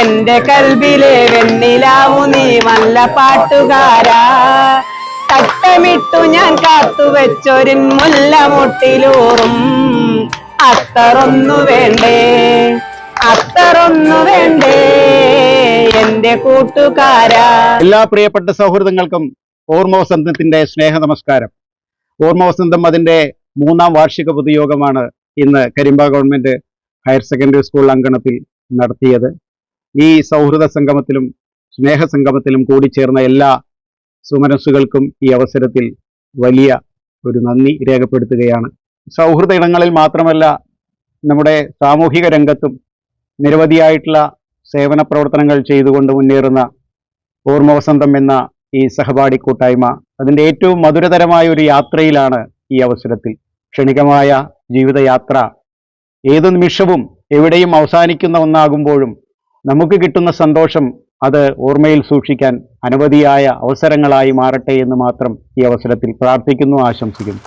എന്റെ കൽബിലെ വെണ്ണിലാവു നീ വല്ല പാട്ടുകാരാ. തട്ടമിട്ടു ഞാൻ കാത്തുവെച്ചൊരു മുല്ലമുട്ടിലൂറും. അത്തറൊന്നു വേണ്ടേ അത്തറൊന്നു വേണ്ടേ എന്റെ കൂട്ടുകാരാ. എല്ലാ പ്രിയപ്പെട്ട സൗഹൃദങ്ങൾക്കും ഓർമ്മവസന്തത്തിന്റെ സ്നേഹ നമസ്കാരം ഓർമ്മവസന്തം അതിന്റെ മൂന്നാം വാർഷിക പൊതുയോഗമാണ് ഇന്ന് Karimba government higher secondary school അങ്കണത്തിൽ നടത്തിയത്. ഈ സൗഹൃദ സംഗമത്തിലും സ്നേഹ സംഗമത്തിലും കൂടി ചേർന്ന എല്ലാ സുമനസ്സുകൾക്കും ഈ അവസരത്തിൽ വലിയ ഒരു നന്ദി രേഖപ്പെടുത്തുകയാണ്. സൗഹൃദ ഇടങ്ങളിൽ മാത്രമല്ല നമ്മുടെ സാമൂഹിക രംഗത്തും നിരവധിയായിട്ടുള്ള സേവന പ്രവർത്തനങ്ങൾ ചെയ്തുകൊണ്ട് മുന്നേറുന്ന ഓർമ്മവസന്തം എന്ന ഈ സഹപാഠി കൂട്ടായ്മ അതിന്റെ ഏറ്റവും മധുരതരമായ ഒരു യാത്രയിലാണ് ഈ അവസരത്തിൽ. ക്ഷണികമായ ജീവിതയാത്ര ഏതു നിമിഷവും എവിടെയും അവസാനിക്കുന്ന ഒന്നാകുമ്പോഴും നമുക്ക് കിട്ടുന്ന സന്തോഷം അത് ഓർമ്മയിൽ സൂക്ഷിക്കാൻ അനവധിയായ അവസരങ്ങളായി മാറട്ടെ എന്ന് മാത്രം ഈ അവസരത്തിൽ പ്രാർത്ഥിക്കുന്നു ആശംസിക്കുന്നു.